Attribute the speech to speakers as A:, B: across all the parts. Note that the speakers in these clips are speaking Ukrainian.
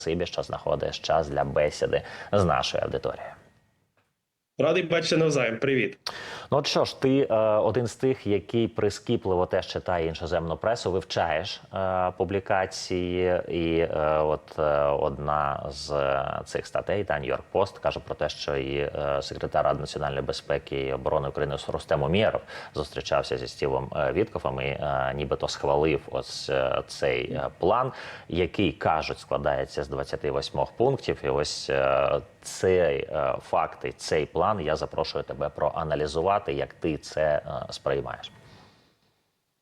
A: Спасибі, що знаходиш час для бесіди з нашою аудиторією.
B: Радий бачити навзаєм. Привіт.
A: Ну от що ж, ти е, один з тих, який прискіпливо теж читає іноземну пресу, вивчаєш е, публікації, і е, от е, одна з е, цих статей, та Нью-Йорк Пост, каже про те, що і е, секретар Ради національної безпеки і оборони України Рустем Умєров зустрічався зі Стівом е, Віткофом і е, нібито схвалив ось е, цей е, план, який кажуть складається з 28 пунктів. І ось е, цей е, факт цей план я запрошую тебе проаналізувати, як ти це е, сприймаєш.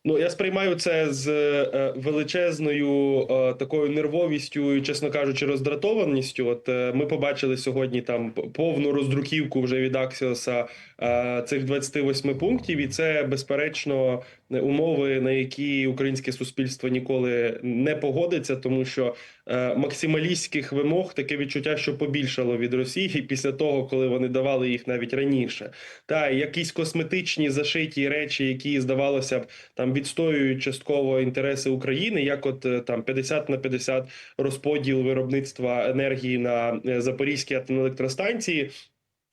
B: Ну я сприймаю це з е, величезною е, такою нервовістю і, чесно кажучи, роздратованістю. От е, ми побачили сьогодні там повну роздруківку вже від Аксіоса е, цих 28 пунктів, і це безперечно умови, на які українське суспільство ніколи не погодиться, тому що е, максималістських вимог таке відчуття, що побільшало від Росії після того, коли вони давали їх навіть раніше. Та якісь косметичні зашиті речі, які здавалося б там відстоюють частково інтереси України, як от е, там 50 на 50 розподіл виробництва енергії на е, Запорізькій атомній електростанції.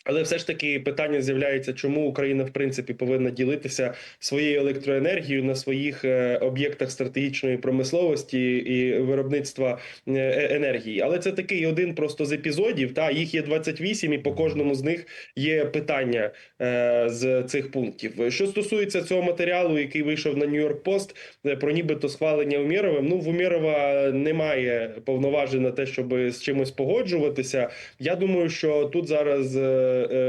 B: Але все ж таки питання з'являється, чому Україна в принципі повинна ділитися своєю електроенергією на своїх е, об'єктах стратегічної промисловості і виробництва е, е- енергії. Але це такий один просто з епізодів. Та їх є 28, і по кожному з них є питання з цих пунктів. Що стосується цього матеріалу, який вийшов на Нью-Йорк Пост про нібито схвалення Умєровим, ну в Умєрова немає повноважень на те, щоб з чимось погоджуватися. Я думаю, що тут зараз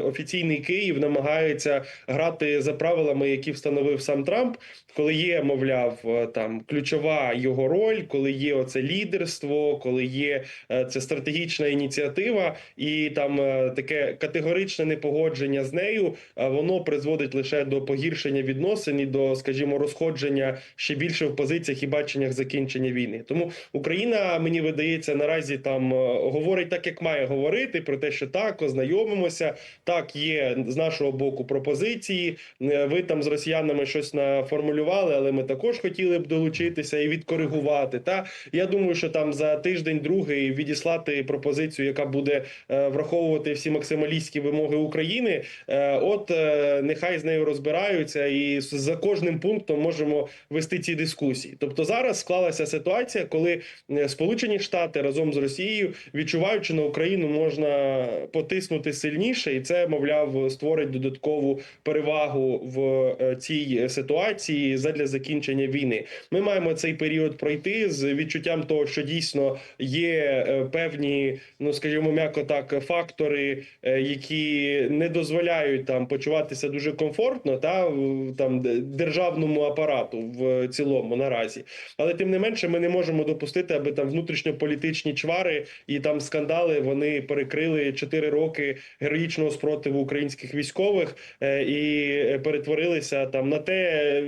B: офіційний Київ намагається грати за правилами, які встановив сам Трамп, коли є, мовляв, е, там ключова його роль, коли є оце лідерство, коли є це стратегічна ініціатива, і там е, таке категоричне непогодження з нею, е, воно призводить лише до погіршення відносин і до, скажімо, розходження ще більше в позиціях і баченнях закінчення війни. Тому Україна мені видається наразі там говорить так, як має говорити, про те, що так ознайомимося. Так, є з нашого боку пропозиції. Ви там з росіянами щось наформулювали, але ми також хотіли б долучитися і відкоригувати. Та я думаю, що там за тиждень другий відіслати пропозицію, яка буде е, враховувати всі максималістські вимоги України. Е, От е, нехай з нею розбираються, і за кожним пунктом можемо вести ці дискусії. Тобто зараз склалася ситуація, коли Сполучені Штати разом з Росією відчувають, що на Україну можна потиснути сильніше, і це мовляв створить додаткову перевагу в цій ситуації задля закінчення війни. Ми маємо цей період пройти з відчуттям того, що дійсно є е, певні, ну скажімо, м'яко так, фактори, е, які не дозволяють там почуватися дуже комфортно, та там державному апарату в цілому наразі. Але тим не менше, ми не можемо допустити, аби там внутрішньополітичні чвари і там скандали вони перекрили 4 роки героїчного спротиву українських військових е, і перетворилися там на те,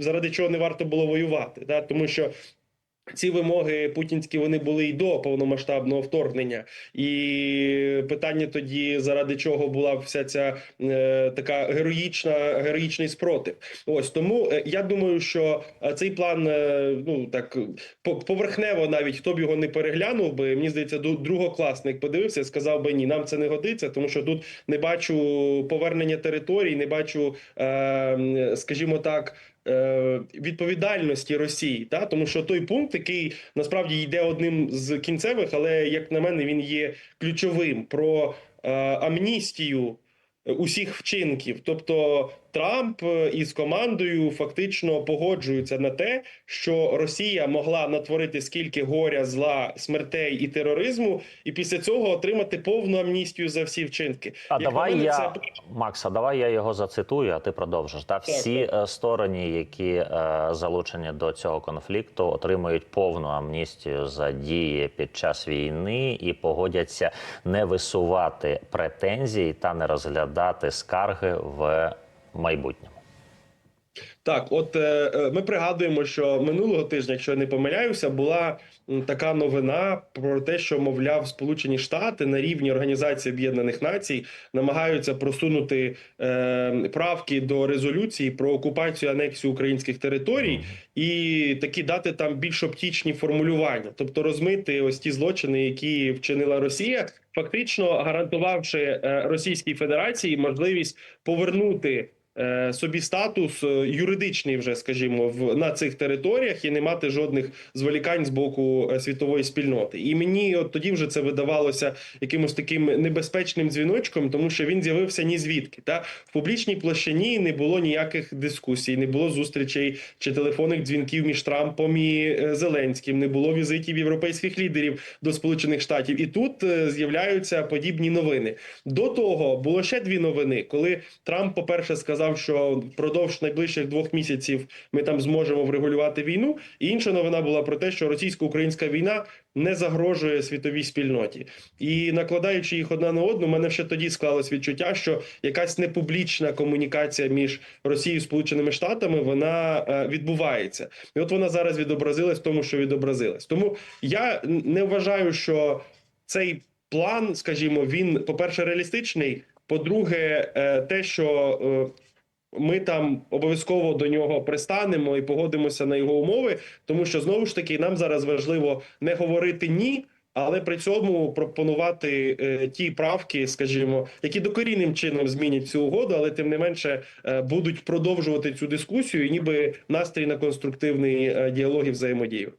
B: заради чого не варто було воювати, да? тому що. Ці вимоги путінські вони були і до повномасштабного вторгнення, і питання тоді, заради чого була вся ця е, така героїчна героїчний спротив. Ось тому е, я думаю, що е, цей план е, ну так по- поверхнево, навіть хто б його не переглянув би, мені здається, ду- другокласник подивився, сказав би ні, нам це не годиться, тому що тут не бачу повернення територій, не бачу, е, скажімо так. Е, Відповідальності Росії, та тому що той пункт, який насправді йде одним з кінцевих, але як на мене, він є ключовим про е, амністію усіх вчинків. Тобто Трамп е, із командою фактично погоджуються на те, що Росія могла натворити скільки горя, зла, смертей і тероризму, і після цього отримати повну амністію за всі вчинки.
A: А
B: Як
A: давай я
B: це
A: Макса, давай я його зацитую, а ти продовжиш. Та всі е, сторони, які е, залучені до цього конфлікту, отримують повну амністію за дії під час війни і погодяться не висувати претензії та не розглядати скарги в майбутньому.
B: Так, от е, е, ми пригадуємо, що минулого тижня, якщо я не помиляюся, була така новина про те, що мовляв Сполучені Штати на рівні Організації Об'єднаних Націй намагаються просунути е, правки до резолюції про окупацію анексію українських територій і такі дати там більш оптічні формулювання, тобто розмити ось ті злочини, які вчинила Росія, фактично гарантувавши е, Російській Федерації можливість повернути. Е, Собі статус е, юридичний, вже скажімо, в на цих територіях і не мати жодних зволікань з боку е, світової спільноти. І мені от тоді вже це видавалося якимось таким небезпечним дзвіночком, тому що він з'явився ні звідки. Та в публічній площині не було ніяких дискусій, не було зустрічей чи телефонних дзвінків між Трампом і Зеленським, не було візитів європейських лідерів до Сполучених Штатів. І тут з'являються подібні новини. До того було ще дві новини, коли Трамп, по-перше, сказав, що впродовж найближчих двох місяців ми там зможемо врегулювати війну. І інша новина була про те, що російсько-українська війна не загрожує світовій спільноті. І накладаючи їх одна на одну, мене ще тоді склалось відчуття, що якась непублічна комунікація між Росією і Сполученими Штатами вона е, відбувається, і от вона зараз відобразилась в тому, що відобразилась. Тому я не вважаю, що цей план, скажімо, він, по-перше, реалістичний. По-друге, е, те, що е, ми там обов'язково до нього пристанемо і погодимося на його умови, тому що знову ж таки нам зараз важливо не говорити ні. Але при цьому пропонувати е, ті правки, скажімо, які докорінним чином змінять цю угоду, але тим не менше е, будуть продовжувати цю дискусію, ніби настрій на конструктивний е, діалог і взаємодію.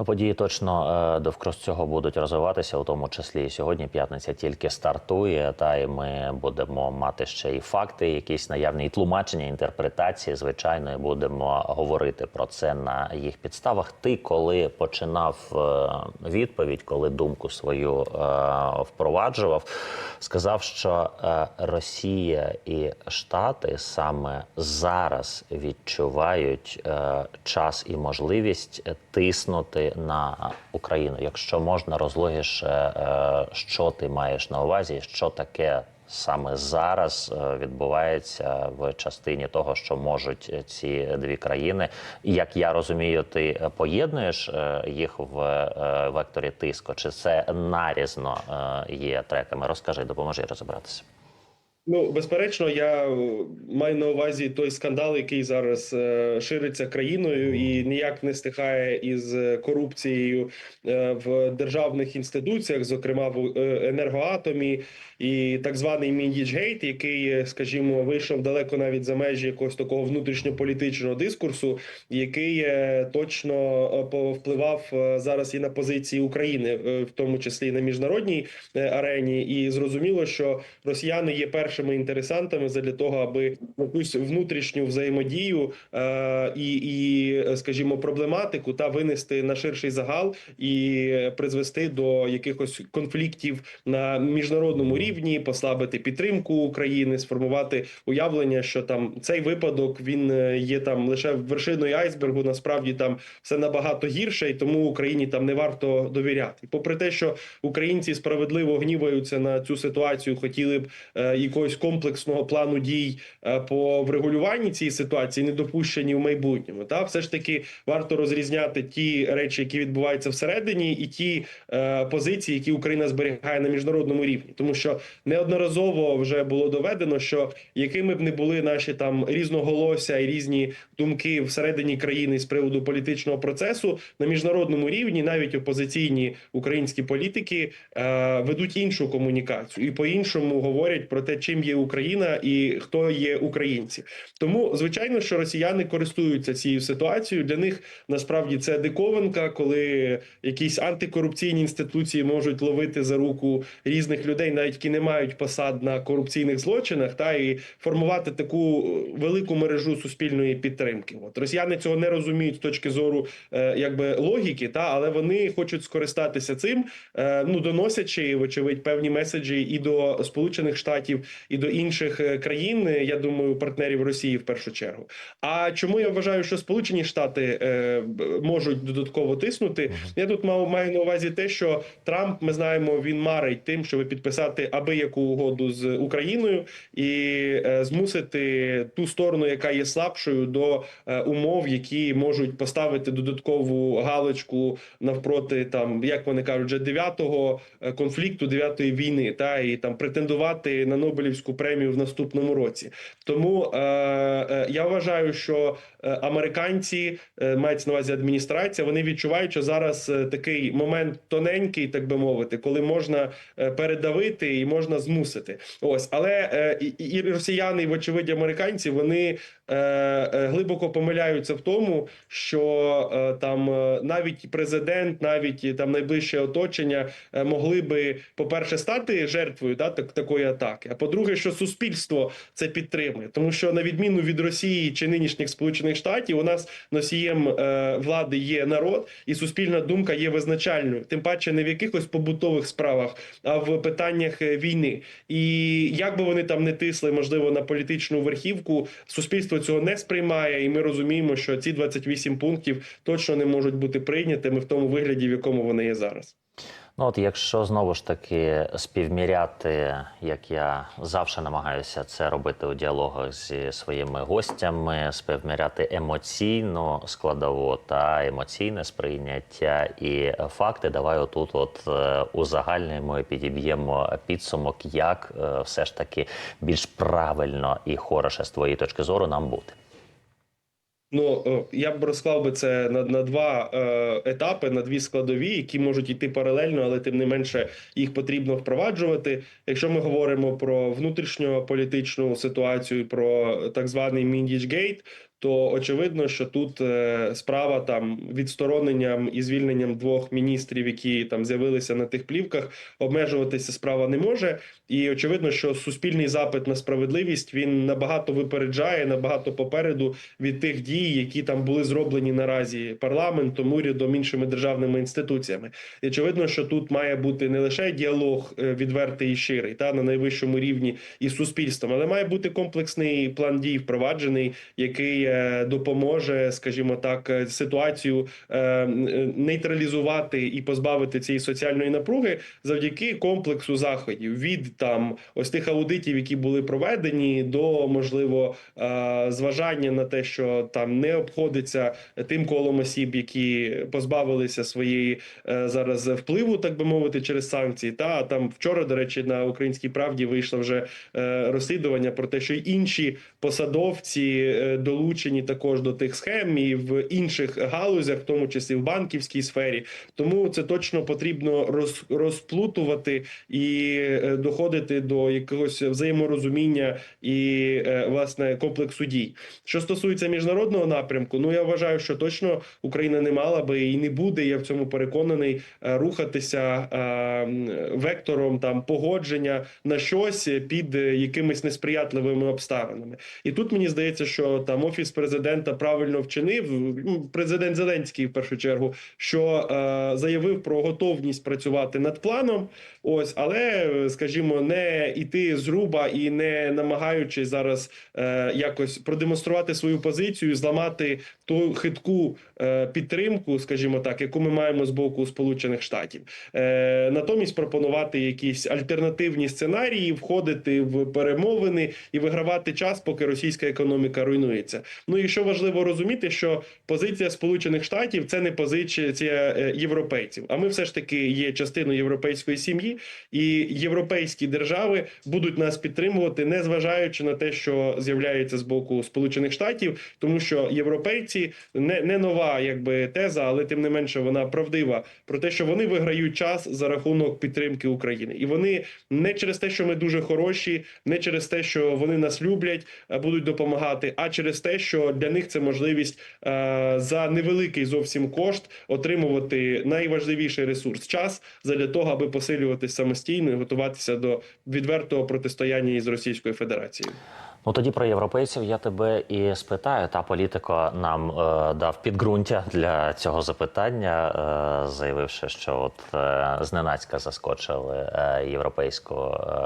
A: Ну, події точно е, довкруг цього будуть розвиватися, у тому числі сьогодні. П'ятниця тільки стартує, та і ми будемо мати ще і факти, якісь наявні і тлумачення, інтерпретації. Звичайно, і будемо говорити про це на їх підставах. Ти коли починав е, відповідь, коли думку свою е, впроваджував, сказав, що Росія і Штати саме зараз відчувають час і можливість тиснути на Україну. Якщо можна, розлогіше, е, що ти маєш на увазі, що таке саме зараз е, відбувається в частині того, що можуть ці дві країни. Як я розумію, ти е, поєднуєш е, їх в е, векторі тиску, чи це нарізно е, є треками? Розкажи, допоможи розібратися.
B: Ну, безперечно, я е, маю на увазі той скандал, який зараз е, шириться країною і ніяк не стихає із е, корупцією в державних інституціях, зокрема в енергоатомі, і так званий Міндічгейт, який, скажімо, вийшов далеко навіть за межі якогось такого внутрішньополітичного дискурсу, який точно повпливав зараз і на позиції України, в тому числі і на міжнародній арені, і зрозуміло, що росіяни є першими інтересантами для того, аби якусь внутрішню взаємодію е, і, і, скажімо, проблематику та винести на ширший загал і призвести до якихось конфліктів на міжнародному рівні, послабити підтримку України, сформувати уявлення, що там цей випадок він е, є там лише вершиною айсбергу. Насправді там все набагато гірше, і тому Україні там не варто довіряти. Попри те, що українці справедливо гніваються на цю ситуацію, хотіли б е, якогось комплексного плану дій е, по врегулюванні цієї ситуації, не допущені в майбутньому. Та все ж таки варто розрізняти ті речі, які відбуваються всередині, і ті е, позиції, які Україна зберігає на міжнародному рівні, тому що неодноразово вже було доведено, що якими б не були наші там різноголосся і різні думки всередині країни з приводу політичного процесу на міжнародному рівні, навіть опозиційні українські політики е, ведуть іншу комунікацію і по-іншому говорять про те, чим є Україна і хто є українці. Тому звичайно, що росіяни користуються цією ситуацією. Для них насправді це диковинка, коли якісь антикорупційні інституції можуть ловити за руку різних людей, навіть які не мають посад на корупційних злочинах, та і формувати таку велику мережу суспільної підтримки. От росіяни цього не розуміють з точки зору е, якби логіки, та але вони хочуть скористатися цим, е, ну доносячи вочевидь певні меседжі і до Сполучених Штатів, і до інших е, країн. е, Я думаю, партнерів Росії в першу чергу. А чому я вважаю, що Сполучені Штати е, можуть додатково тиснути? Я тут мав маю на увазі те, що Трамп, ми знаємо, він марить тим, щоб підписати аби яку угоду з Україною і змусити ту сторону, яка є слабшою, до умов, які можуть поставити додаткову галочку навпроти там, як вони кажуть, вже дев'ятого конфлікту, дев'ятої війни, та і там претендувати на Нобелівську премію в наступному році. Тому е, е, я вважаю, що е, американці е, мається на увазі адміністрація. Вони відчувають, що зараз е, такий момент тоненький, так би мовити, коли можна е, передавити і можна змусити. Ось, але е, і, росіяни, і вочевидь, американці, вони е, е, глибоко помиляються в тому, що е, там навіть президент, навіть там найближче оточення могли би, по-перше, стати жертвою да, так, такої атаки. А по-друге, що суспільство це підтримує, тому що на відміну від Росії чи нинішніх Сполучених Штатів, у нас носієм е, влади є народ, і суспільна думка є визначальною, тим паче не в якихось побутових справах, а в питаннях е, війни. І як би вони там не тисли, можливо, на політичну верхівку, суспільство цього не сприймає, і ми розуміємо, що ці 28 пунктів точно не можуть бути прийнятими в тому вигляді, в якому вони є зараз.
A: Ну от якщо знову ж таки співміряти, як я завжди намагаюся це робити у діалогах зі своїми гостями, співміряти емоційну складову та емоційне сприйняття і факти, давай отут, от е, узагальнюємо і підіб'ємо підсумок, як е, все ж таки більш правильно і хороше з твоєї точки зору нам бути.
B: Ну е, я б розклав би це на, на два е, етапи, на дві складові, які можуть йти паралельно, але тим не менше їх потрібно впроваджувати. Якщо ми говоримо про внутрішньополітичну ситуацію, про так званий Міндічгейт, то очевидно, що тут е, справа там відстороненням і звільненням двох міністрів, які там з'явилися на тих плівках, обмежуватися справа не може. І очевидно, що суспільний запит на справедливість він набагато випереджає, набагато попереду від тих дій, які там були зроблені наразі парламентом, урядом, іншими державними інституціями. І очевидно, що тут має бути не лише діалог е, відвертий і щирий, та на найвищому рівні із суспільством, але має бути комплексний план дій впроваджений, який е, допоможе, скажімо так, е, ситуацію е, е, нейтралізувати і позбавити цієї соціальної напруги завдяки комплексу заходів від там ось тих аудитів, які були проведені, до можливо е, зважання на те, що там не обходиться тим колом осіб, які позбавилися своєї е, зараз впливу, так би мовити, через санкції. Та там вчора, до речі, на українській правді вийшло вже е, розслідування про те, що й інші посадовці е, долучені також до тих схем і в інших галузях, в тому числі в банківській сфері. Тому це точно потрібно роз, розплутувати і е, доходити до якогось взаєморозуміння і е, власне комплексу дій. Що стосується міжнародного напрямку, ну я вважаю, що точно Україна не мала би і не буде. Я в цьому переконаний е, рухатися вектором там погодження на щось під якимись несприятливими обставинами. І тут мені здається, що там офіс президента правильно вчинив. ну, Президент Зеленський в першу чергу, що е, заявив про готовність працювати над планом. Ось, але скажімо, не іти зруба і не намагаючись зараз е, якось продемонструвати свою позицію, зламати ту хитку е, підтримку, скажімо так, яку ми маємо з боку Сполучених Штатів. Е, натомість пропонувати якісь альтернативні сценарії, входити в перемовини і вигравати час, поки російська економіка руйнується. Ну і що важливо розуміти, що позиція Сполучених Штатів це не позиція е, європейців. А ми все ж таки є частиною європейської сім'ї, і європейські держави будуть нас підтримувати, не зважаючи на те, що з'являється з боку Сполучених Штатів, тому що європейці не, не нова якби теза, але тим не менше вона правдива про те, що вони виграють час за рахунок підтримки України, і вони не через те, що ми дуже хороші, не через те, що вони нас люблять, будуть допомагати, а через те, що для них це можливість е, за невеликий зовсім кошт отримувати найважливіший ресурс час для того, аби посилюватись самостійно і готуватися до відвертого протистояння із Російською Федерацією.
A: Ну тоді про європейців я тебе і спитаю. Та політико нам е, дав підґрунтя для цього запитання, е, заявивши, що от е, зненацька заскочили е, європейську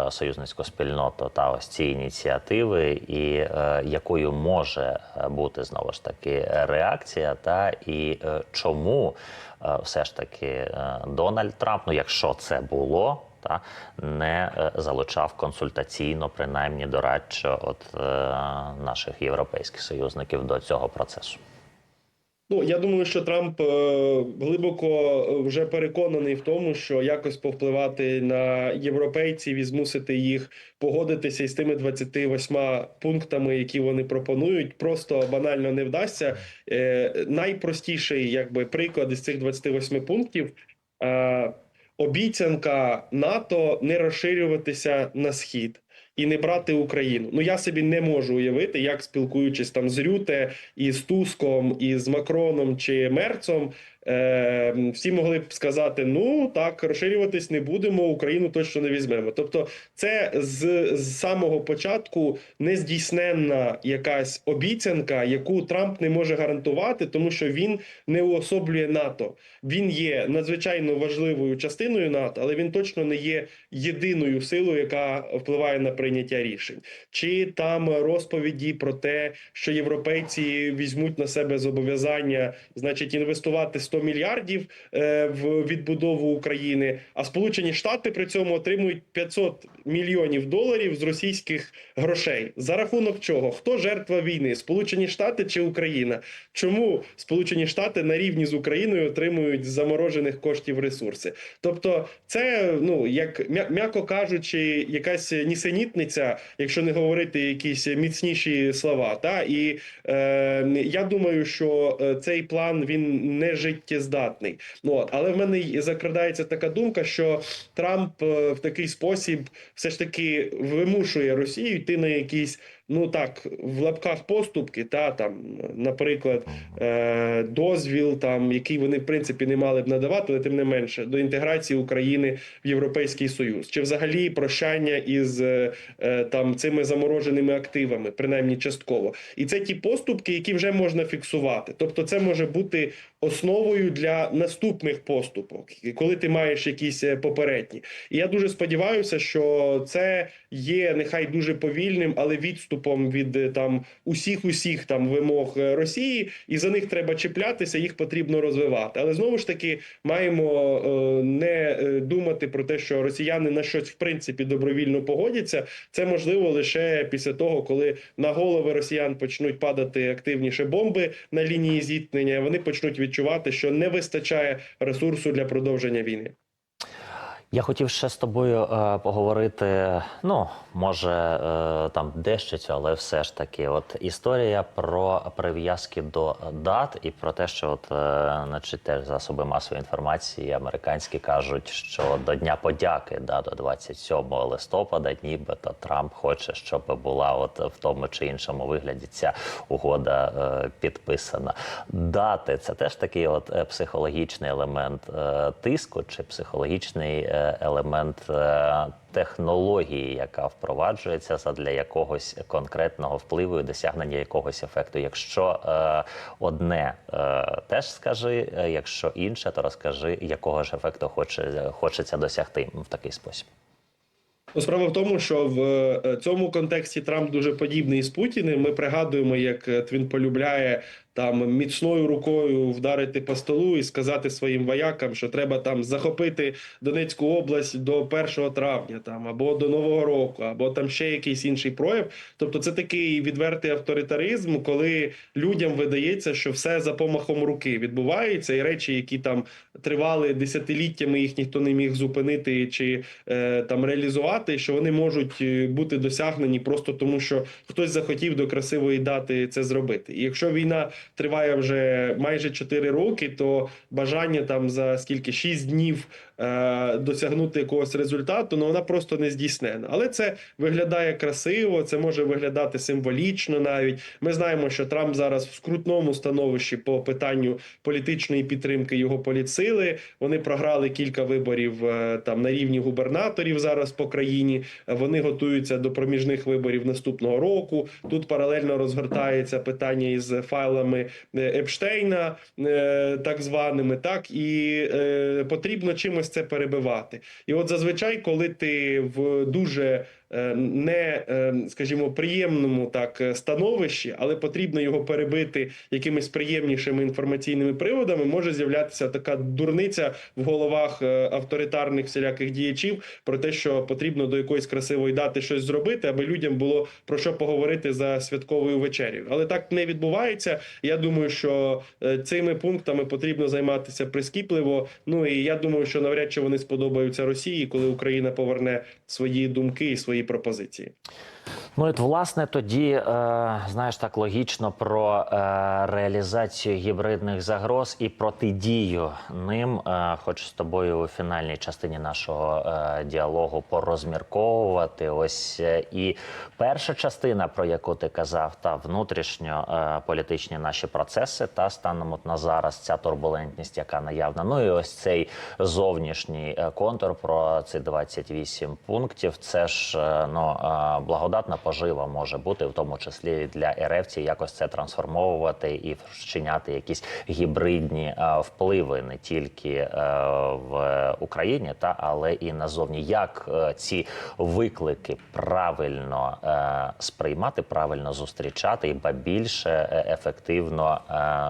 A: е, союзницьку спільноту та ось ці ініціативи, і е, якою може е, бути знову ж таки реакція, та і е, чому е, все ж таки е, Дональд Трамп, ну якщо це було та не е, залучав консультаційно, принаймні дорадчо, от е, наших європейських союзників до цього процесу.
B: Ну, я думаю, що Трамп е, глибоко вже переконаний в тому, що якось повпливати на європейців і змусити їх погодитися із тими 28 пунктами, які вони пропонують, просто банально не вдасться. Найпростіший, якби приклад із цих 28 пунктів. Обіцянка НАТО не розширюватися на схід і не брати Україну. Ну я собі не можу уявити, як спілкуючись там з Рюте і з Туском, і з Макроном чи Мерцом. Е, всі могли б сказати: ну так, розширюватись не будемо, Україну точно не візьмемо. Тобто, це з, з самого початку нездійсненна якась обіцянка, яку Трамп не може гарантувати, тому що він не уособлює НАТО. Він є надзвичайно важливою частиною НАТО, але він точно не є єдиною силою, яка впливає на прийняття рішень. Чи там розповіді про те, що європейці візьмуть на себе зобов'язання, значить, інвестувати 100 мільярдів е, в відбудову України, а Сполучені Штати при цьому отримують 500 мільйонів доларів з російських грошей. За рахунок чого? Хто жертва війни? Сполучені Штати чи Україна? Чому Сполучені Штати на рівні з Україною отримують заморожених коштів ресурси? Тобто, це ну як м'яко кажучи, якась нісенітниця, якщо не говорити якісь міцніші слова. Та і е, я думаю, що е, цей план він не життєздатний. Ну от але в мене й закрадається така думка, що Трамп е, в такий спосіб все ж таки вимушує Росію йти на якісь. Ну так, в лапках поступки, та там, наприклад, е, дозвіл, там який вони в принципі не мали б надавати, але тим не менше до інтеграції України в Європейський Союз, чи взагалі прощання із е, е, там цими замороженими активами, принаймні частково, і це ті поступки, які вже можна фіксувати. Тобто, це може бути основою для наступних поступок, коли ти маєш якісь е, попередні. І я дуже сподіваюся, що це є нехай дуже повільним, але відступом від е, там усіх усіх там вимог е, Росії, і за них треба чіплятися, їх потрібно розвивати. Але знову ж таки маємо е, не е, думати про те, що росіяни на щось в принципі добровільно погодяться. Це можливо лише після того, коли на голови росіян почнуть падати активніше бомби на лінії зіткнення. Вони почнуть відчувати, що не вистачає ресурсу для продовження війни.
A: Я хотів ще з тобою е, поговорити. Ну, може, е, там цього, але все ж таки, от історія про прив'язки до дат і про те, що от, е, значить, теж засоби масової інформації американські кажуть, що до Дня подяки, да, до 27 листопада, нібито Трамп хоче, щоб була от в тому чи іншому вигляді ця угода е, підписана. Дати це теж такий от е, психологічний елемент е, тиску чи психологічний е, елемент е, технології, яка впроваджується задля якогось конкретного впливу і досягнення якогось ефекту. Якщо е, одне е, теж скажи, якщо інше, то розкажи, якого ж ефекту хоче, хочеться досягти в такий спосіб.
B: Ну, Справа в тому, що в цьому контексті Трамп дуже подібний з Путіним. Ми пригадуємо, як він полюбляє там міцною рукою вдарити по столу і сказати своїм воякам, що треба там захопити Донецьку область до 1 травня, там або до Нового року, або там ще якийсь інший прояв. Тобто, це такий відвертий авторитаризм, коли людям видається, що все за помахом руки відбувається, і речі, які там тривали десятиліттями, їх ніхто не міг зупинити чи е, там реалізувати, що вони можуть е, бути досягнені просто тому, що хтось захотів до красивої дати це зробити. І якщо війна триває вже майже 4 роки, то бажання там за скільки 6 днів е, досягнути якогось результату, але вона просто не здійснена. Але це виглядає красиво, це може виглядати символічно навіть. Ми знаємо, що Трамп зараз в скрутному становищі по питанню політичної підтримки його політсили. Вони програли кілька виборів е, там на рівні губернаторів зараз по країні. Вони готуються до проміжних виборів наступного року. Тут паралельно розгортається питання із файлами е, Епштейна, так званими, так і е, потрібно чимось це перебивати. І от зазвичай, коли ти в дуже не, е, скажімо, приємному так е, становищі, але потрібно його перебити якимись приємнішими інформаційними приводами, може з'являтися така дурниця в головах е, авторитарних всіляких діячів про те, що потрібно до якоїсь красивої дати щось зробити, аби людям було про що поговорити за святковою вечерею. Але так не відбувається. Я думаю, що е, цими пунктами потрібно займатися прискіпливо. Ну і я думаю, що навряд чи вони сподобаються Росії, коли Україна поверне свої думки і свої пропозиції.
A: Ну, от, власне, тоді, е, знаєш, так логічно про е, реалізацію гібридних загроз і протидію ним. Е, хочу з тобою у фінальній частині нашого е, діалогу порозмірковувати. Ось е, і перша частина, про яку ти казав, та внутрішньо е, політичні наші процеси, та станом от на зараз ця турбулентність, яка наявна. Ну і ось цей зовнішній е, контур про ці 28 пунктів. Це ж е, ну е, благодатна пожива може бути, в тому числі для РФ, якось це трансформовувати і вчиняти якісь гібридні е, впливи не тільки е, в Україні, та але і назовні. Як е, ці виклики правильно сприймати, правильно зустрічати, і ба більше ефективно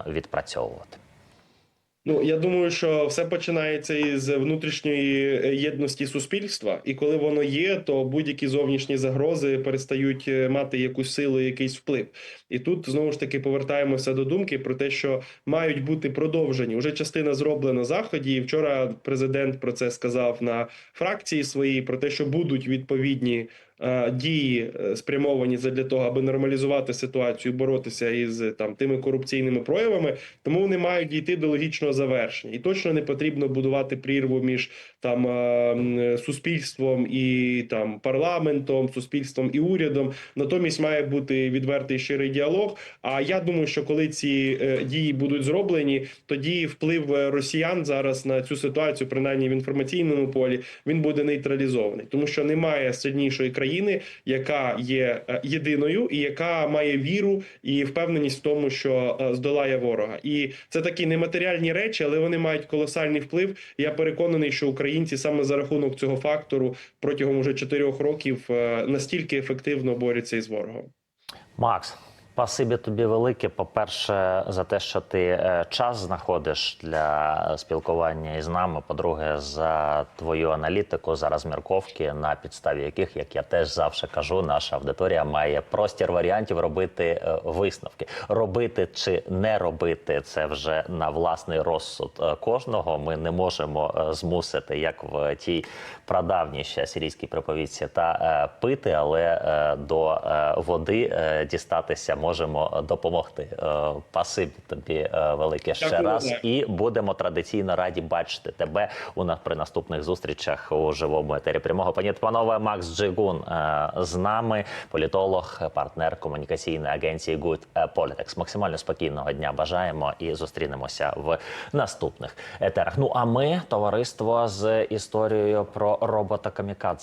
A: відпрацьовувати.
B: Ну я думаю, що все починається із внутрішньої е, єдності суспільства, і коли воно є, то будь-які зовнішні загрози перестають е, мати якусь силу, якийсь вплив. І тут знову ж таки повертаємося до думки про те, що мають бути продовжені. Уже частина зроблена заході. І вчора президент про це сказав на фракції своїй про те, що будуть відповідні. Е, Дії е, спрямовані для того, аби нормалізувати ситуацію, боротися із там тими корупційними проявами, тому вони мають дійти до логічного завершення, і точно не потрібно будувати прірву між там е, суспільством і там парламентом, суспільством і урядом. Натомість має бути відвертий щирий діалог. А я думаю, що коли ці е, дії будуть зроблені, тоді вплив е, росіян зараз на цю ситуацію, принаймні в інформаційному полі, він буде нейтралізований, тому що немає сильнішої країни, яка є єдиною і яка має віру і впевненість в тому, що здолає ворога. І це такі нематеріальні речі, але вони мають колосальний вплив. Я переконаний, що українці саме за рахунок цього фактору протягом уже чотирьох років е, настільки ефективно борються із ворогом.
A: Макс, спасибі тобі велике. По-перше, за те, що ти е, час знаходиш для спілкування із нами. По-друге, за твою аналітику, за розмірковки, на підставі яких, як я теж завжди кажу, наша аудиторія має простір варіантів робити е, висновки. Робити чи не робити це вже на власний розсуд е, кожного. Ми не можемо змусити, як в тій прадавній ще сирійській приповідці, та пити, але до води дістатися можемо допомогти. Е, Пасибі тобі е, велике ще
B: Дякую,
A: раз, і будемо традиційно раді бачити тебе у нас при наступних зустрічах у живому етері прямого. Пані та панове, Макс Джигун е, з нами, політолог, партнер комунікаційної агенції Good Politics. Максимально спокійного дня бажаємо і зустрінемося в наступних етерах. Ну а ми, товариство з історією про робота Камікадзе.